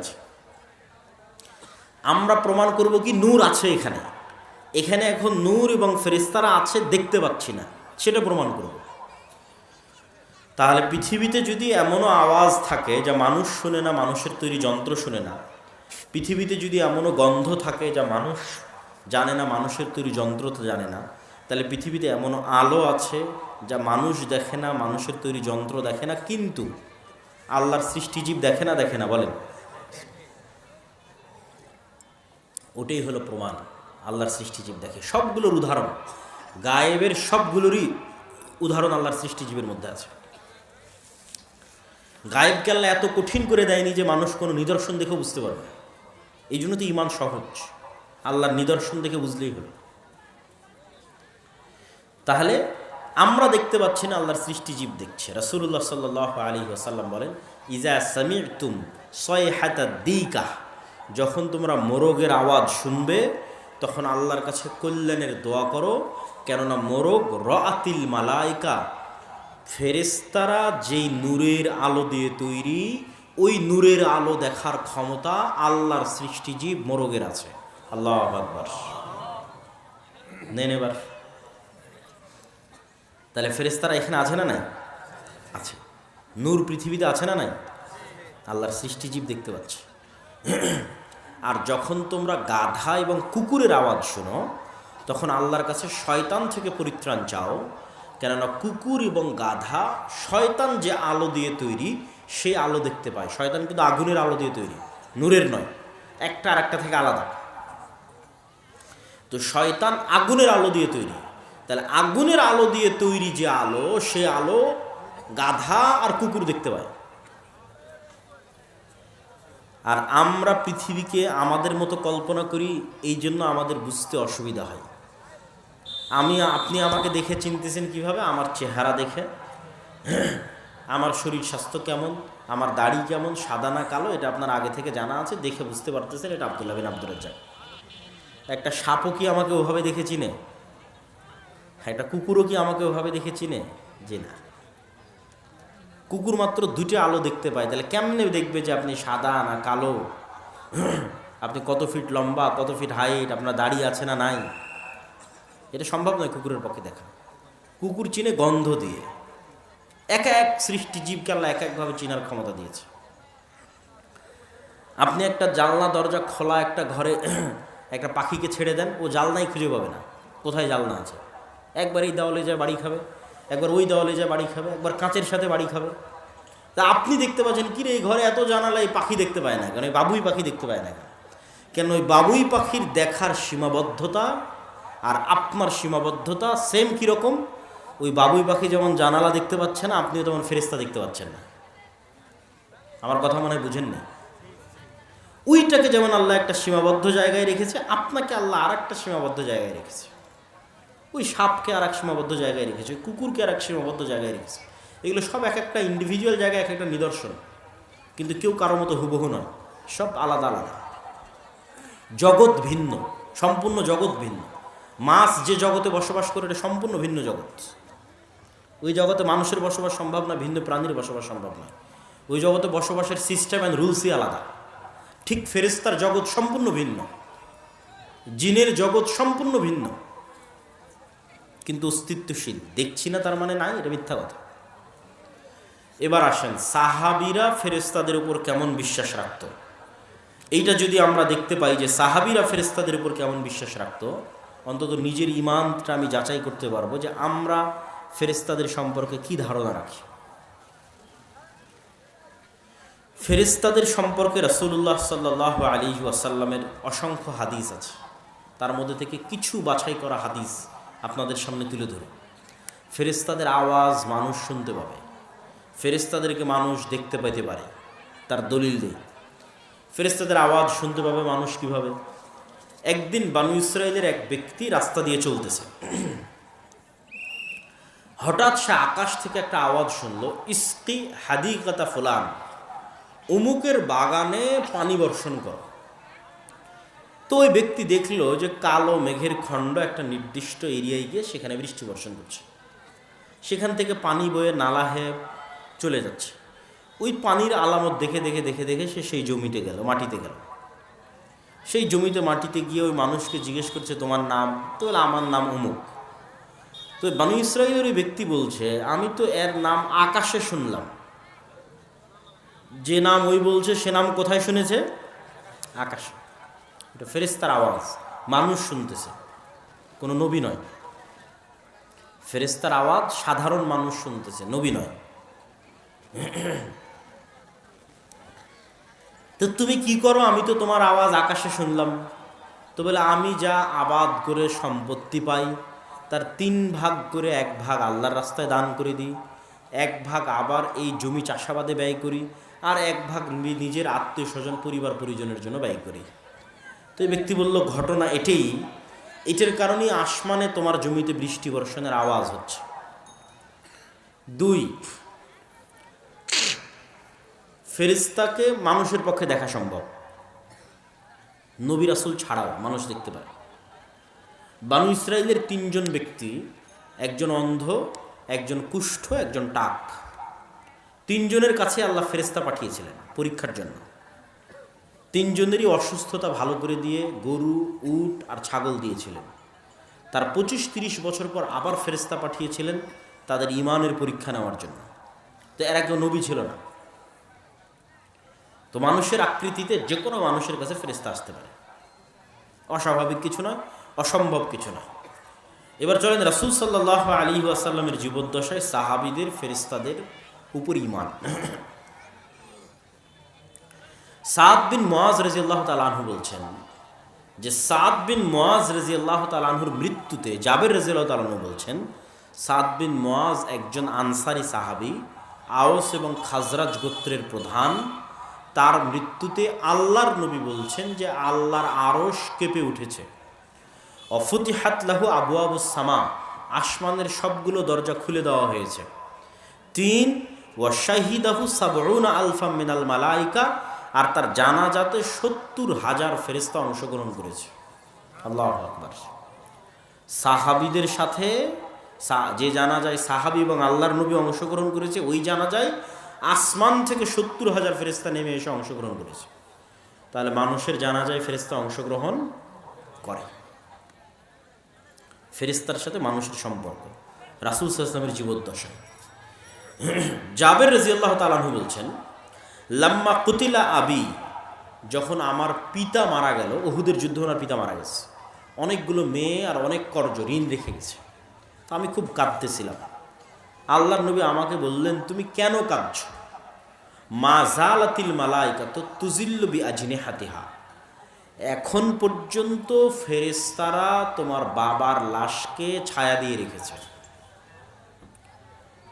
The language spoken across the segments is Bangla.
আছে আমরা প্রমাণ করব কি নূর আছে এখানে। এখানে এখন নূর এবং ফেরেস্তারা আছে দেখতে পাচ্ছি না, সেটা প্রমাণ করব। তাহলে পৃথিবীতে যদি এমনও আওয়াজ থাকে যা মানুষ শুনে না, মানুষের তৈরি যন্ত্র শুনে না, পৃথিবীতে যদি এমনও গন্ধ থাকে যা মানুষ জানে না, মানুষের তৈরি যন্ত্র তো জানে না, তাহলে পৃথিবীতে এমনও আলো আছে যা মানুষ দেখে না, মানুষের তৈরি যন্ত্র দেখে না, কিন্তু আল্লাহর সৃষ্টিজীব দেখে না দেখে না, বলেন। ওটাই হলো প্রমাণ। আল্লাহর সৃষ্টিজীব দেখে। সবগুলোর উদাহরণ, গায়েবের সবগুলোরই উদাহরণ আল্লাহর সৃষ্টিজীবের মধ্যে আছে। গায়েবকে আল্লাহ এত কঠিন করে দেয়নি যে মানুষ কোনো নিদর্শন দেখে বুঝতে পারবে না। এই জন্য তো ইমান সহজ। আল্লাহর নিদর্শন দেখে বুঝলেই হলো। তাহলে আমরা দেখতে পাচ্ছি না আল্লাহর সৃষ্টিজীব দেখছে। রাসুল্লাহ সাল্লাহ আলী আসাল্লাম বলেন ইজা সামির তুম সয় হাতা দিকা যখন তোমরা মোরগের আওয়াজ শুনবে, তখন আল্লাহর কাছে কল্যাণের দোয়া করো, কেননা মোরগ র আতিল মালাইকা ফেরেস্তারা যেই নূরের আলো দিয়ে তৈরি, ওই নূরের আলো দেখার ক্ষমতা আল্লাহর সৃষ্টিজীব মোরগের আছে। আল্লাহ আকবর। নেন এবার। তাহলে ফেরেস্তারা এখানে আছে না নাই? আছে। নূর পৃথিবীতে আছে না নাই? আল্লাহর সৃষ্টিজীব দেখতে পাচ্ছে। আর যখন তোমরা গাধা এবং কুকুরের আওয়াজ শোনো, তখন আল্লাহর কাছে শয়তান থেকে পরিত্রাণ চাও। কেননা কুকুর এবং গাধা, শয়তান যে আলো দিয়ে তৈরি সেই আলো দেখতে পায়। শয়তান কিন্তু আগুনের আলো দিয়ে তৈরি, নূরের নয়, একটা আর একটা থেকে আলাদা। তো শয়তান আগুনের আলো দিয়ে তৈরি। তাহলে আগুনের আলো দিয়ে তৈরি যে আলো, সে আলো গাধা আর কুকুর দেখতে পায়। আর আমরা পৃথিবীকে আমাদের মতো কল্পনা করি, এই জন্য আমাদের বুঝতে অসুবিধা হয়। আমি, আপনি আমাকে দেখে চিনতেছেন কীভাবে? আমার চেহারা দেখে। আমার শরীর স্বাস্থ্য কেমন? আমার দাড়ি কেমন? সাদা না কালো? এটা আপনার আগে থেকে জানা আছে, দেখে বুঝতে পারতেছেন, এটা আবদুল্লাহ বিন আব্দুল রাজ্জাক। একটা সাপও কি আমাকে ওভাবে দেখে চিনে? একটা কুকুরও কি আমাকে ওভাবে দেখে চিনে? যে না। কুকুর মাত্র দুটো আলো দেখতে পায়। তাহলে কেমনে দেখবে যে আপনি সাদা না কালো? আপনি কত ফিট লম্বা, কত ফিট হাইট আপনার দাড়ি আছে না নাই? এটা সম্ভব নয় কুকুরের পক্ষে দেখা। কুকুর চিনে গন্ধ দিয়ে। এক এক সৃষ্টি জীবকে আল্লাহ এক একভাবে চিনার ক্ষমতা দিয়েছে। আপনি একটা জানলা দরজা খোলা একটা ঘরে একটা পাখিকে ছেড়ে দেন, ও জালনাই খুঁজে পাবে না। কোথায় জালনা আছে? একবার এই দেওয়ালে যায়, বাড়ি খাবে। একবার ওই দেওয়ালে যায় বাড়ি খাবে, একবার কাঁচের সাথে বাড়ি খাবে। তা আপনি দেখতে পাচ্ছেন, কি রে, এই ঘরে এত জানালা, এই পাখি দেখতে পায় না কেন? এই বাবুই পাখি দেখতে পায় না কেন? কেন ওই বাবুই পাখির দেখার সীমাবদ্ধতা আর আপনার সীমাবদ্ধতা সেম কীরকম? ওই বাবুই পাখি যেমন জানালা দেখতে পাচ্ছে না, আপনিও তেমন ফেরিস্তা দেখতে পাচ্ছেন না। আমার কথা মনে হয় বুঝেন না? ওইটাকে যেমন আল্লাহ একটা সীমাবদ্ধ জায়গায় রেখেছে, আপনাকে আল্লাহ আর একটা সীমাবদ্ধ জায়গায় রেখেছে। ওই সাপকে আর এক সীমাবদ্ধ জায়গায় রেখেছে ওই কুকুরকে আর এক সীমাবদ্ধ জায়গায় রেখেছে। এগুলো সব এক একটা ইন্ডিভিজুয়াল জায়গায় এক একটা নিদর্শন। কিন্তু কেউ কারও মতো হুবহু নয়। সব আলাদা আলাদা। জগৎ ভিন্ন, সম্পূর্ণ জগৎ ভিন্ন। মাছ যে জগতে বসবাস করে, এটা সম্পূর্ণ ভিন্ন জগৎ। ওই জগতে মানুষের বসবাস সম্ভব না, ভিন্ন প্রাণীর বসবাস সম্ভব নয় ওই জগতে বসবাসের সিস্টেম অ্যান্ড রুলসই আলাদা। ঠিক ফেরিস্তার জগৎ সম্পূর্ণ ভিন্ন। জিনের জগৎ সম্পূর্ণ ভিন্ন। কিন্তু অস্তিত্বশীল। দেখছি না তার মানে নাই, এটা মিথ্যা কথা। এবার আসেন, সাহাবিরা ফেরেস্তাদের উপর কেমন বিশ্বাস রাখত? এইটা যদি আমরা দেখতে পাই যে সাহাবিরা ফেরেস্তাদের উপর কেমন বিশ্বাস রাখত, অন্তত নিজের ইমানটা আমি যাচাই করতে পারব যে আমরা ফেরেস্তাদের সম্পর্কে কি ধারণা রাখি। ফেরেস্তাদের সম্পর্কে রসুল্লাহ সাল্লাহ আলী ওয়াসাল্লামের অসংখ্য হাদিস আছে। তার মধ্যে থেকে কিছু বাছাই করা হাদিস আপনাদের সামনে তুলে ধরে। ফেরেস্তাদের আওয়াজ মানুষ শুনতে পাবে। ফেরেস্তাদেরকে মানুষ দেখতে পেতে পারে। তার দলিল দেই। ফেরেস্তাদের আওয়াজ শুনতে পাবে মানুষ কীভাবে? একদিন বানু ইসরায়েলের এক ব্যক্তি রাস্তা দিয়ে চলতেছে। হঠাৎ সে আকাশ থেকে একটা আওয়াজ শুনলো, ইস্কি হাদিকাতা ফুলান অমুকের বাগানে পানি বর্ষণ করো। তো ওই ব্যক্তি দেখল যে কালো মেঘের খণ্ড একটা নির্দিষ্ট এরিয়ায় গিয়ে সেখানে বৃষ্টি বর্ষণ করছে। সেখান থেকে পানি বয়ে নালা হয়ে চলে যাচ্ছে। ওই পানির আলামত দেখে দেখে দেখে দেখে সে সেই জমিতে গেল, মাটিতে গেল। সেই জমিতে মাটিতে গিয়ে ওই মানুষকে জিজ্ঞেস করছে, তোমার নাম? তো আমার নাম অমুক। তো বানু ইসরায়েলের ওই ব্যক্তি বলছে, আমি তো এর নাম আকাশে শুনলাম। যে নাম ওই বলছে, সে নাম কোথায় শুনেছে? আকাশে। এটা ফেরেস্তার আওয়াজ। মানুষ শুনতেছে। কোনো নবী নয়। ফেরেস্তার আওয়াজ সাধারণ মানুষ শুনতেছে, নবী নয়। তো তুমি কি করো? আমি তো তোমার আওয়াজ আকাশে শুনলাম। তো বলে, আমি যা আবাদ করে সম্পত্তি পাই, তার তিন ভাগ করে এক ভাগ আল্লাহর রাস্তায় দান করে দিই। এক ভাগ আবার এই জমি চাষাবাদে ব্যয় করি, আর এক ভাগ নিজের আত্মীয় স্বজন পরিবার পরিজনের জন্য ব্যয় করি। তো এই ব্যক্তি বলল, ঘটনা এটাই। এটার কারণেই আসমানে তোমার জমিতে বৃষ্টি বর্ষণের আওয়াজ হচ্ছে। দুই ফেরিস্তাকে মানুষের পক্ষে দেখা সম্ভব। নবী রাসুল ছাড়াও মানুষ দেখতে পায় বানু ইসরায়েলের তিনজন ব্যক্তি, একজন অন্ধ, একজন কুষ্ঠ, একজন টাক। তিনজনের কাছে আল্লাহ ফেরেস্তা পাঠিয়েছিলেন পরীক্ষার জন্য। তিনজনেরই অসুস্থতা ভালো করে দিয়ে গরু, উট আর ছাগল দিয়েছিলেন। তার পঁচিশ তিরিশ বছর পর আবার ফেরেস্তা পাঠিয়েছিলেন তাদের ইমানের পরীক্ষা নেওয়ার জন্য। তো এরা কেউ নবী ছিল না। তো মানুষের আকৃতিতে যে কোনো মানুষের কাছে ফেরেস্তা আসতে পারে। অস্বাভাবিক কিছু নয়, অসম্ভব কিছু নয়। এবার চলেন রাসুল সাল্লাহ আলী আসাল্লামের জীবদ্দশায় সাহাবিদের ফেরিস্তাদের উপর ইমান সাদ বিন মোয়াজ রাজি আল্লাহ তালাহু বলছেন যে, সাদ বিন মোয়াজ রাজি আল্লাহ তালাহুর মৃত্যুতে জাবের রাজি আল্লাহ তালাহু বলছেন, সাদ বিন মোয়াজ একজন আনসারি সাহাবি, আওস এবং খাজরাজ গোত্রের প্রধান। তার মৃত্যুতে আল্লাহর নবী বলছেন যে, আল্লাহর আরশ কেঁপে উঠেছে। অফতিহাত লাহু আবু আবু সামা, আসমানের সবগুলো দরজা খুলে দেওয়া হয়েছে। তিন, ওয়াশাহিদাহু সাবরুনা আলফা মিনাল মালাইকা আর তার জানাজাতে সত্তর হাজার ফেরিস্তা অংশগ্রহণ করেছে। আল্লাহ আকবার। সাহাবিদের সাথে যে জানা যায় সাহাবি এবং আল্লাহর নবী অংশগ্রহণ করেছে, ওই জানা যায় আসমান থেকে সত্তর হাজার ফেরিস্তা নেমে এসে অংশগ্রহণ করেছে। তাহলে মানুষের জানা যায় ফেরিস্তা অংশগ্রহণ করে। ফেরিস্তার সাথে মানুষের সম্পর্ক। রাসুল সাল্লামের জীবদ্দশা জাবের রাজিয়াল্লাহ তালাহু বলছেন লাম্মা কুতিলা আবি, যখন আমার পিতা মারা গেল ওহুদের যুদ্ধ ওনার পিতা মারা গেছে। অনেকগুলো মেয়ে আর অনেক কর্জ, ঋণ রেখে গেছে। তো আমি খুব কাঁদতেছিলাম। আল্লাহর নবী আমাকে বললেন, তুমি কেন কাঁদছ? মা জালাতিল মালাইকা তো তুজিল্লু বি আজিনে হাতিহা এখন পর্যন্ত ফেরেস্তারা তোমার বাবার লাশকে ছায়া দিয়ে রেখেছে।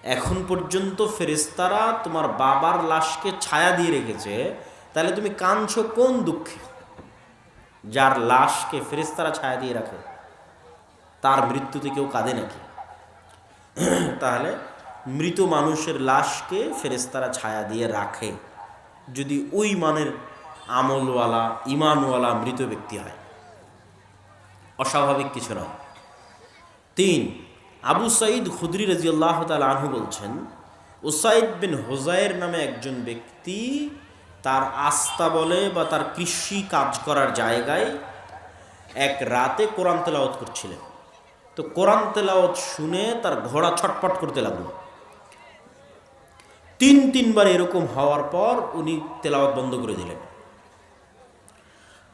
এখন পর্যন্ত ফেরেস্তারা তোমার বাবার লাশকে ছায়া দিয়ে রেখেছে, তাহলে তুমি কাঁদছো কোন দুঃখে? যার লাশকে ফেরেস্তারা ছায়া দিয়ে রাখে, তার মৃত্যুতে কেউ কাঁদে নাকি? তাহলে মৃত মানুষের লাশকে ফেরেস্তারা ছায়া দিয়ে রাখে, যদি ওই মানের আমলওয়ালা, ইমানওয়ালা মৃত ব্যক্তি হয়। অস্বাভাবিক কিছু নয়। তিন আবু সাইদ খুদরি রাজিউল্লাহ তাল আনহু বলছেন ওসাইদ বিন হোজাইর নামে একজন ব্যক্তি তার আস্থা বলে বা তার কৃষি কাজ করার জায়গায় এক রাতে কোরআন তেলাওয়াত করছিলেন। তো কোরআন তেলাওয়াত শুনে তার ঘোড়া ছটপট করতে লাগল। তিন তিনবার এরকম হওয়ার পর উনি তেলাওয়াত বন্ধ করে দিলেন।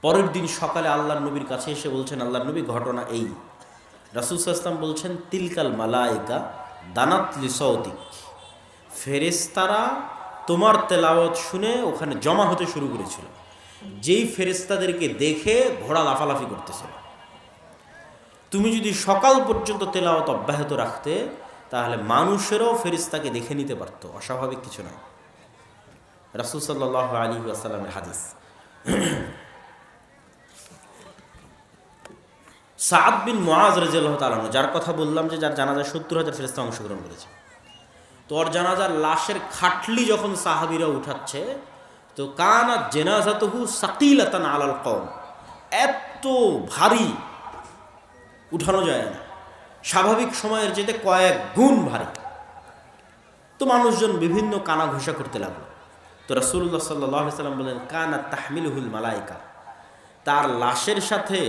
পরের দিন সকালে আল্লাহর নবীর কাছে এসে বলছেন, আল্লাহর নবী, ঘটনা এই। রাসুল সাল্লাম বলছেন, তিলকাল মালাইকা দানাতলি সৌদিক ফেরেস্তারা তোমার তেলাওয়াত শুনে ওখানে জমা হতে শুরু করেছিল। যেই ফেরেস্তাদেরকে দেখে ঘোড়া লাফালাফি করতেছিল। তুমি যদি সকাল পর্যন্ত তেলাওয়াত অব্যাহত রাখতে, তাহলে মানুষেরও ফেরিস্তাকে দেখে নিতে পারতো। অস্বাভাবিক কিছু নয়। রাসুল সাল্লাহ আলী আসালামের হাদিস। সাদ বিন মোয়াজ রাজিয়াল্লাহ তালানো যার কথা বললাম যে যার জানাজায় সত্তর হাজার ফেরিস্তা অংশগ্রহণ করেছে। তোর জানাজার লাশের খাটলি যখন সাহাবিরা উঠাচ্ছে, তো কানা জেনাজাতহু সাকিলাতান আলাল কম এত ভারী উঠানো যায় না। স্বাভাবিক সময়ের যেতে কয়েক গুণ ভারী। তো মানুষজন বিভিন্ন কানা ঘোষা করতে লাগল। তো রসুল্লাহ সাল্লাহ সাল্লাম বললেন, কানা তাহমিলহুল মালাইকা। তার লাশের সাথে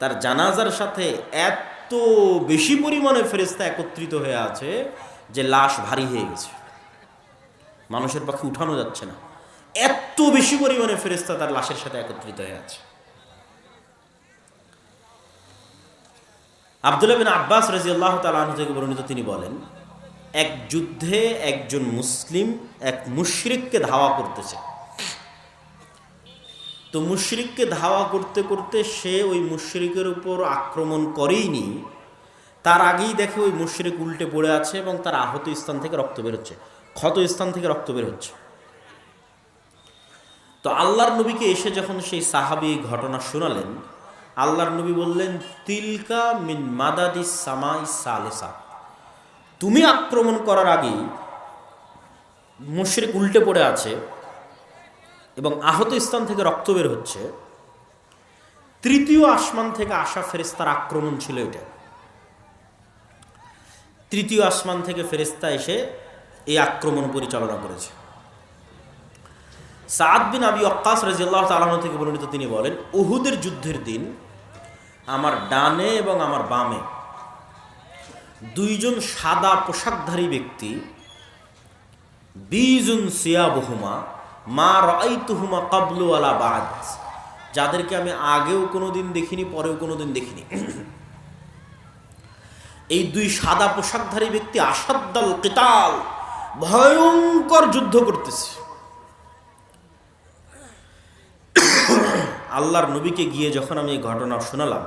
তার জানাজার সাথে এত বেশি পরিমাণে ফেরেস্তা একত্রিত হয়ে আছে যে লাশ ভারী হয়ে গেছে। মানুষের পক্ষে উঠানো যাচ্ছে না। এত বেশি পরিমাণে ফেরেস্তা তার লাশের সাথে একত্রিত হয়ে আছে। আবদুল্লাহ আব্বাস রাজিয়াল্লাহ তালাহ থেকে বর্ণিত তিনি বলেন, এক যুদ্ধে একজন মুসলিম এক মুশরিককে ধাওয়া করতেছে। তো মুশরিককে ধাওয়া করতে করতে সে ওই মুশরিকের উপর আক্রমণ করেইনি। তার আগেই দেখে ওই মুশরিক উল্টে পড়ে আছে এবং তার আহত স্থান থেকে রক্ত বেরোচ্ছে ক্ষত স্থান থেকে রক্ত বের হচ্ছে। তো আল্লাহর নবীকে এসে যখন সেই সাহাবি ঘটনা শোনালেন, আল্লাহর নবী বললেন, তিলকা মিন মাদাদি সামাই সালেসা। তুমি আক্রমণ করার আগেই মুশরিক উল্টে পড়ে আছে এবং আহত স্থান থেকে রক্ত বের হচ্ছে, তৃতীয় আসমান থেকে আসা ফেরেস্তার আক্রমণ ছিল এটা। তৃতীয় আসমান থেকে ফেরেস্তা এসে এই আক্রমণ পরিচালনা করেছে। সাদ বিন আবি অক্কাস রাজিয়াল্লাহ তালাহ থেকে বর্ণিত তিনি বলেন, উহুদের যুদ্ধের দিন আমার ডানে এবং আমার বামে দুইজন সাদা পোশাকধারী ব্যক্তি বিজুন সিয়াবহুমা মা রাইতুহুমা কাবলু আলা বাদ। যাদেরকে আমি আগেও কোনোদিন দেখিনি, পরেও কোনোদিন দেখিনি। এই দুই সাদা পোশাকধারী ব্যক্তি আসাদ্দাল কিতাল, ভয়ঙ্কর যুদ্ধ করতেছে। আল্লাহর নবীকে গিয়ে যখন আমি এই ঘটনা শোনালাম,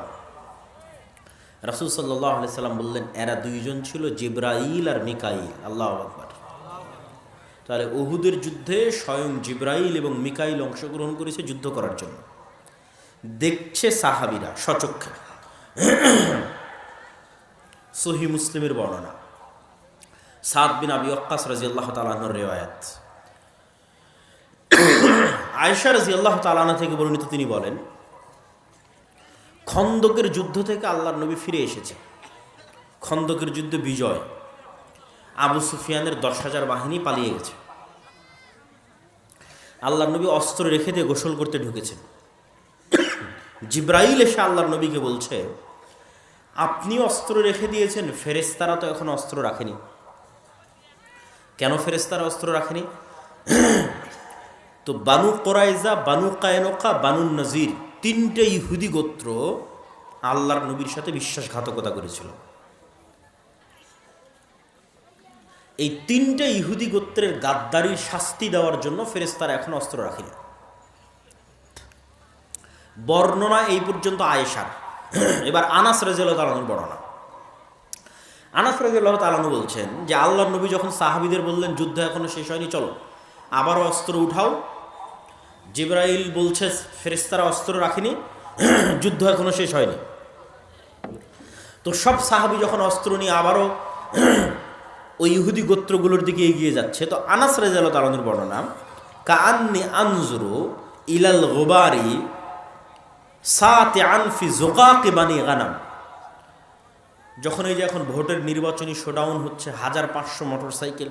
রাসুল সাল্লাহ সাল্লাম বললেন, এরা দুইজন ছিল জিব্রাইল আর মিকাইল। আল্লাহ আকবর। তাহলে উহুদের যুদ্ধে স্বয়ং জিব্রাইল এবং মিকাইল অংশগ্রহণ করেছে যুদ্ধ করার জন্য। দেখছে সাহাবিরা সচক্ষে। সহি মুসলিমের বর্ণনা। সাদ বিন আবি অক্কাস রাজি আল্লাহ তালাহর রেওয়ায়াত। আয়সা রাজি আল্লাহ তালানা থেকে বর্ণিত তিনি বলেন, খন্দকের যুদ্ধ থেকে আল্লাহর নবী ফিরে এসেছে। খন্দকের যুদ্ধে বিজয়। আবু সুফিয়ানের দশ হাজার বাহিনী পালিয়ে গেছে। আল্লাহর নবী অস্ত্র রেখে দিয়ে গোসল করতে ঢুকেছেন। জিব্রাইল এসে আল্লাহর নবীকে বলছে আপনি অস্ত্র রেখে দিয়েছেন ফেরেস্তারা তো এখন অস্ত্র রাখেনি। কেন ফেরেস্তারা অস্ত্র রাখেনি? তো Banu Qurayza, Banu Qaynuqa, Banu Nadir তিনটে ইহুদি গোত্র আল্লাহর নবীর সাথে বিশ্বাসঘাতকতা করেছিল। এই তিনটে ইহুদি গোত্রের গাদ্দারির শাস্তি দেওয়ার জন্য ফেরেস্তারা এখন অস্ত্র রাখেনি। বর্ণনা এই পর্যন্ত আয়েশার। এবার আনাস রাজিয়াল তালানুর বর্ণনা। আনাস রাজিয়াল্লাহ তালানু বলছেন যে আল্লাহ নবী যখন সাহাবিদের বললেন, যুদ্ধ এখনও শেষ হয়নি, চলো। আবারও অস্ত্র উঠাও। জিব্রাইল বলছে ফেরেস্তারা অস্ত্র রাখেনি, যুদ্ধ এখনও শেষ হয়নি। তো সব সাহাবি যখন অস্ত্র নিয়ে আবারও ওই ইহুদি গোত্রগুলোর দিকে এগিয়ে যাচ্ছে। তো আনাস রাজিয়াল তালানুর বর্ণনা কান্নি আনজুরু ইলাল গোবারি সাতে আনফি জোকাকে বানিয়ে গানাম। যখন এই যে এখন ভোটের নির্বাচনী শোডাউন হচ্ছে হাজার পাঁচশো মোটর সাইকেল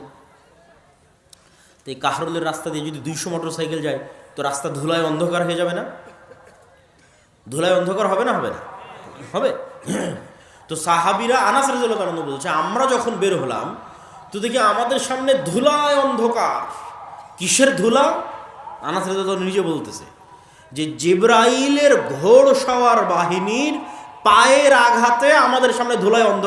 তো এই কাহরুলের রাস্তা দিয়ে যদি দুইশো মোটর সাইকেল যায়, তো রাস্তা ধুলায় অন্ধকার হয়ে যাবে না? ধুলায় অন্ধকার হবে না হবে না? হবে। তো সাহাবিরা আনাস রাজুল্লাহ বলছে, আমরা যখন বের হলাম তো দেখি আমাদের সামনে ধুলায় অন্ধকার। কিসের ধুলা? আনাস নিজে বলতেছে যে জেব্রাইলের ঘোড় সওয়ার বাহিনীর পায়ের আঘাতে আমাদের সামনে ধুলায় অন্ধকার।